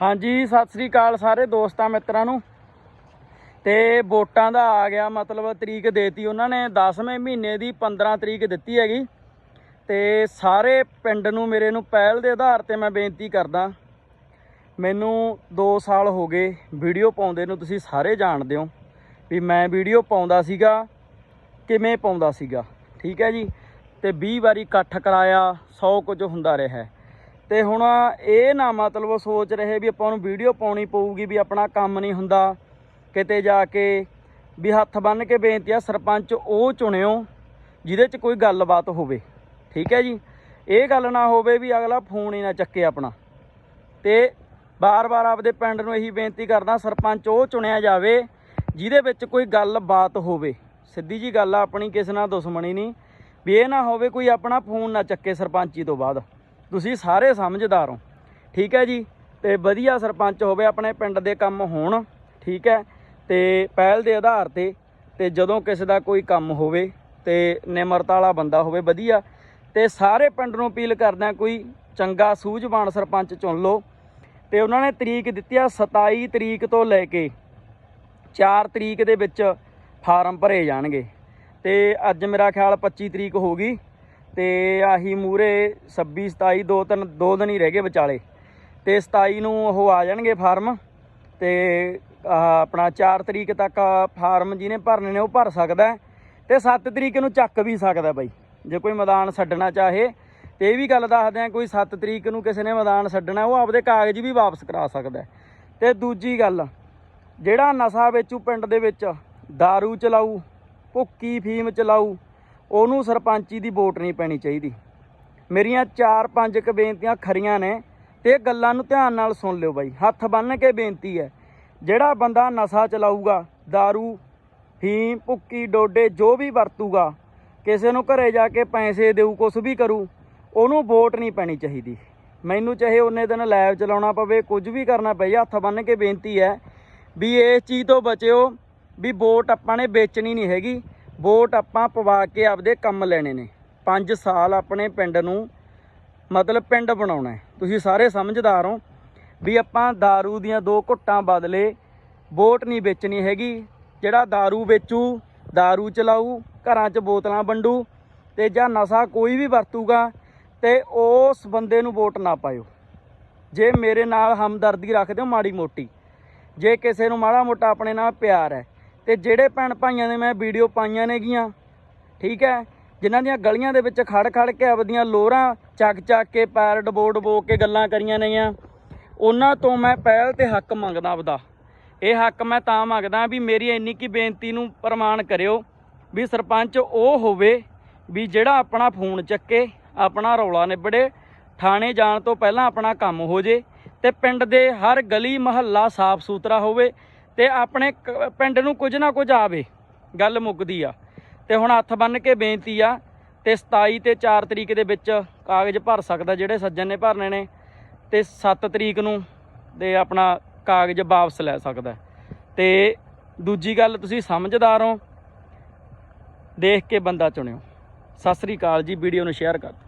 ਹਾਂਜੀ, ਸਤਿ ਸ੍ਰੀ ਅਕਾਲ ਸਾਰੇ ਦੋਸਤਾਂ, ਮਿੱਤਰਾਂ ਨੂੰ। ਤੇ ਵੋਟਾਂ ਦਾ ਆ ਗਿਆ ਮਤਲਬ ਤਰੀਕ ਦੇਤੀ ਉਹਨਾਂ ਨੇ 10ਵੇਂ ਮਹੀਨੇ ਦੀ 15 ਤਰੀਕ ਦਿੱਤੀ ਹੈਗੀ। ਤੇ ਸਾਰੇ ਪਿੰਡ ਨੂੰ ਮੇਰੇ ਨੂੰ ਪਹਿਲ ਦੇ ਆਧਾਰ ਤੇ ਮੈਂ ਬੇਨਤੀ ਕਰਦਾ, ਮੈਨੂੰ 2 ਸਾਲ ਹੋ ਗਏ ਵੀਡੀਓ ਪਾਉਂਦੇ ਨੂੰ, ਤੁਸੀਂ ਸਾਰੇ ਜਾਣਦੇ ਹੋ ਵੀ ਮੈਂ ਵੀਡੀਓ ਪਾਉਂਦਾ ਸੀਗਾ, ਕਿਵੇਂ ਪਾਉਂਦਾ ਸੀਗਾ, ਠੀਕ ਹੈ ਜੀ? ਤੇ 20 ਵਾਰੀ ਇਕੱਠ ਕਰਾਇਆ 100 ਕੁਝ ਹੁੰਦਾ ਰਿਹਾ। ਤੇ ਹੁਣ ਇਹ ਨਾ ਮਤਲਬ ਸੋਚ ਰਹੇ ਵੀ ਆਪਾਂ ਨੂੰ ਵੀਡੀਓ ਪਾਉਣੀ ਪਊਗੀ ਵੀ ਆਪਣਾ ਕੰਮ ਨਹੀਂ ਹੁੰਦਾ, ਕਿਤੇ ਜਾ ਕੇ ਵੀ ਹੱਥ ਬੰਨ ਕੇ ਬੇਨਤੀ ਆ ਸਰਪੰਚ ਉਹ ਚੁਣਿਓ ਜਿਹਦੇ 'ਚ ਕੋਈ ਗੱਲਬਾਤ ਹੋਵੇ, ਠੀਕ ਹੈ ਜੀ? ਇਹ ਗੱਲ ਨਾ ਹੋਵੇ ਵੀ ਅਗਲਾ ਫੋਨ ਹੀ ਨਾ ਚੱਕੇ ਆਪਣਾ। ਤੇ ਬਾਰ-ਬਾਰ ਆਪਦੇ ਪਿੰਡ ਨੂੰ ਇਹੀ ਬੇਨਤੀ ਕਰਦਾ ਸਰਪੰਚ ਉਹ ਚੁਣਿਆ ਜਾਵੇ ਜਿਹਦੇ ਵਿੱਚ ਕੋਈ ਗੱਲਬਾਤ ਹੋਵੇ। ਸਿੱਧੀ ਜੀ ਗੱਲ ਆ, ਆਪਣੀ ਕਿਸੇ ਨਾਲ ਦੁਸ਼ਮਣੀ ਨਹੀਂ। ਵੀ ਇਹ ਨਾ ਹੋਵੇ ਕੋਈ ਆਪਣਾ ਫੋਨ ਨਾ ਚੱਕੇ ਸਰਪੰਚੀ ਤੋਂ ਬਾਅਦ। ਤੁਸੀਂ ਸਾਰੇ ਸਮਝਦਾਰ ਹੋ। ਠੀਕ ਹੈ ਜੀ? ਤੇ ਵਧੀਆ ਸਰਪੰਚ ਹੋਵੇ ਆਪਣੇ ਪਿੰਡ ਦੇ ਕੰਮ ਹੋਣ, ਠੀਕ ਹੈ? ਤੇ ਪਹਿਲ ਦੇ ਆਧਾਰ ਤੇ ਤੇ ਜਦੋਂ ਕਿਸੇ ਦਾ ਕੋਈ ਕੰਮ ਹੋਵੇ, ਤੇ ਨਿਮਰਤਾ ਵਾਲਾ ਬੰਦਾ ਹੋਵੇ, ਵਧੀਆ। ਤੇ ਸਾਰੇ ਪਿੰਡ ਨੂੰ ਅਪੀਲ ਕਰਦਾ ਕੋਈ ਚੰਗਾ ਸੂਝਵਾਨ ਸਰਪੰਚ ਚੁਣ ਲਓ। ਤੇ ਉਹਨਾਂ ਨੇ ਤਰੀਕ ਦਿੱਤੀ ਆ 27 ਤਰੀਕ ਤੋਂ ਲੈ ਕੇ 4 ਤਰੀਕ ਦੇ ਵਿੱਚ ਫਾਰਮ ਭਰੇ ਜਾਣਗੇ। ਤੇ ਅੱਜ ਮੇਰਾ ਖਿਆਲ 25 ਤਰੀਕ ਹੋ ਗਈ। ਤੇ ਆਹੀ ਮੂਰੇ 26 27 ਦੋ ਤਿੰਨ, ਦੋ ਦਿਨ ਹੀ ਰਹਿ ਗਏ ਵਿਚਾਲੇ ਤੇ 27 ਨੂੰ ਉਹ ਆ ਜਾਣਗੇ ਫਾਰਮ ਤੇ ਆਪਣਾ 4 ਤਰੀਕ ਤੱਕ ਫਾਰਮ ਜਿਹਨੇ ਭਰਨੇ ਨੇ ਉਹ ਭਰ ਸਕਦਾ ਹੈ ਤੇ 7 ਤਰੀਕ ਨੂੰ ਚੱਕ ਵੀ ਸਕਦਾ ਬਾਈ, ਜੇ ਕੋਈ ਮੈਦਾਨ ਛੱਡਣਾ ਚਾਹੇ ਤੇ ਇਹ ਵੀ ਗੱਲ ਦੱਸਦੇ ਆ ਕੋਈ 7 ਤਰੀਕ ਨੂੰ ਕਿਸੇ ਨੇ ਮੈਦਾਨ ਛੱਡਣਾ, ਉਹ ਆਪਦੇ ਕਾਗਜ਼ ਵੀ ਵਾਪਸ ਕਰਾ ਸਕਦਾ ਹੈ। ਤੇ ਦੂਜੀ ਗੱਲ, ਜਿਹੜਾ ਨਸ਼ਾ ਵੇਚੂ ਪਿੰਡ ਦੇ ਵਿੱਚ दारू ਚਲਾਊ, ਭੁੱਕੀ ਫੀਮ ਚਲਾਊ ਉਹਨੂੰ ਸਰਪੰਚੀ ਦੀ ਵੋਟ ਨਹੀਂ ਪੈਣੀ ਚਾਹੀਦੀ। ਮੇਰੀਆਂ 4-5 ਕ ਬੇਨਤੀਆਂ ਖਰੀਆਂ ਨੇ ਤੇ ਇਹ ਗੱਲਾਂ ਨੂੰ ਧਿਆਨ ਨਾਲ ਸੁਣ ਲਿਓ ਬਾਈ। ਹੱਥ ਬੰਨ੍ਹ ਕੇ ਬੇਨਤੀ ਹੈ, ਜਿਹੜਾ ਬੰਦਾ ਨਸ਼ਾ ਚਲਾਊਗਾ, दारू ਫੀਮ ਭੁੱਕੀ, ਡੋਡੇ, ਜੋ ਵੀ ਵਰਤੂਗਾ, ਕਿਸੇ ਨੂੰ ਘਰੇ ਜਾ ਕੇ ਪੈਸੇ ਦੇਊ, ਕੁਛ ਵੀ ਕਰੂ, ਉਹਨੂੰ ਵੋਟ ਨਹੀਂ ਪੈਣੀ ਚਾਹੀਦੀ। ਮੈਨੂੰ ਚਾਹੇ ਉਹਨੇ ਦਿਨ ਲਾਈਵ ਚਲਾਉਣਾ ਪਵੇ, ਕੁਝ ਵੀ ਕਰਨਾ ਪਏ, ਹੱਥ ਬੰਨ੍ਹ ਕੇ ਬੇਨਤੀ ਹੈ ਵੀ ਇਸ ਚੀਜ਼ ਤੋਂ ਬਚਿਓ, ਵੀ ਵੋਟ ਆਪਾਂ ਨੇ ਵੇਚਣੀ ਨਹੀਂ ਹੈਗੀ। ਵੋਟ ਆਪਾਂ ਪਵਾ ਕੇ ਆਪਦੇ ਕੰਮ ਲੈਣੇ ਨੇ 5 ਸਾਲ ਆਪਣੇ ਪਿੰਡ ਨੂੰ ਮਤਲਬ ਪਿੰਡ ਬਣਾਉਣਾ ਹੈ ਤੁਸੀਂ ਸਾਰੇ ਸਮਝਦਾਰ ਹੋ ਵੀ ਆਪਾਂ दारू ਦੀਆਂ ਦੋ ਘੁੱਟਾਂ ਬਦਲੇ ਵੋਟ ਨਹੀਂ ਵੇਚਣੀ ਹੈਗੀ ਜਿਹੜਾ दारू ਵੇਚੂ दारू ਚਲਾਊ ਘਰਾਂ 'ਚ ਬੋਤਲਾਂ ਵੰਡੂ ਤੇ ਜਾਂ ਨਸ਼ਾ ਕੋਈ ਵੀ ਵਰਤੂਗਾ ਤੇ ਉਸ ਬੰਦੇ ਨੂੰ ਵੋਟ ਨਾ ਪਾਇਓ ਜੇ ਮੇਰੇ ਨਾਲ ਹਮਦਰਦੀ ਰੱਖਦੇ ਹੋ ਮਾੜੀ ਮੋਟੀ ਜੇ ਕਿਸੇ ਨੂੰ ਮਾੜਾ ਮੋਟਾ ਆਪਣੇ ਨਾਲ ਪਿਆਰ ਹੈ ਤੇ ਜਿਹੜੇ ਭੈਣ ਭਾਈਆਂ ਨੇ ਮੈਂ ਵੀਡੀਓ ਪਾਈਆਂ ਨੇਗੀਆਂ, ਠੀਕ ਹੈ? ਜਿਨ੍ਹਾਂ ਦੀਆਂ ਗਲੀਆਂ ਦੇ ਵਿੱਚ ਖੜ ਖੜ ਕੇ ਆਪਦੀਆਂ ਲੋਰਾਂ ਚੱਕ ਚੱਕ ਕੇ ਪੈਰ ਡਬੋ ਡਬੋ ਕੇ ਗੱਲਾਂ ਕਰੀਆਂ ਨੇਗੀਆਂ, ਉਹਨਾਂ ਤੋਂ ਮੈਂ ਪਹਿਲ ਤੇ ਹੱਕ ਮੰਗਦਾ ਆਪਦਾ। ਇਹ ਹੱਕ ਮੈਂ ਤਾਂ ਮੰਗਦਾ ਵੀ ਮੇਰੀ ਇੰਨੀ ਕੀ ਬੇਨਤੀ ਨੂੰ ਪ੍ਰਮਾਣ ਕਰਿਓ ਵੀ ਸਰਪੰਚ ਉਹ ਹੋਵੇ ਵੀ ਜਿਹੜਾ ਆਪਣਾ ਫੋਨ ਚੱਕੇ, ਆਪਣਾ ਰੌਲਾ ਨਿਬੜੇ, ਥਾਣੇ ਜਾਣ ਤੋਂ ਪਹਿਲਾਂ ਆਪਣਾ ਕੰਮ ਹੋ ਜੇ ਤੇ ਪਿੰਡ ਦੇ ਹਰ ਗਲੀ ਮਹੱਲਾ ਸਾਫ਼ ਸੁਥਰਾ ਹੋਵੇ ਤੇ ਆਪਣੇ ਕ- ਪਿੰਡ ਨੂੰ ਕੁਝ ਨਾ ਕੁਝ ਆਵੇ, ਗੱਲ ਮੁੱਕਦੀ ਆ ਤੇ ਹੁਣ ਹੱਥ ਬੰਨ ਕੇ ਬੇਨਤੀ ਆ ਤੇ 27 ਤੇ 4 ਤਰੀਕ ਦੇ ਵਿੱਚ ਕਾਗਜ਼ ਭਰ ਸਕਦਾ ਜਿਹੜੇ ਸੱਜਣ ਨੇ ਭਰਨੇ ਨੇ ਤੇ 7 ਤਰੀਕ ਨੂੰ ਤੇ ਆਪਣਾ ਕਾਗਜ਼ ਵਾਪਸ ਲੈ ਸਕਦਾ ਹੈ। ਤੇ ਦੂਜੀ ਗੱਲ ਤੁਸੀਂ ਸਮਝਦਾਰ ਹੋ, ਦੇਖ ਕੇ ਬੰਦਾ ਚੁਣਿਓ ਸਤਿ ਸ੍ਰੀ ਅਕਾਲ ਜੀ, ਵੀਡੀਓ ਨੂੰ ਸ਼ੇਅਰ ਕਰ ਦਿਓ।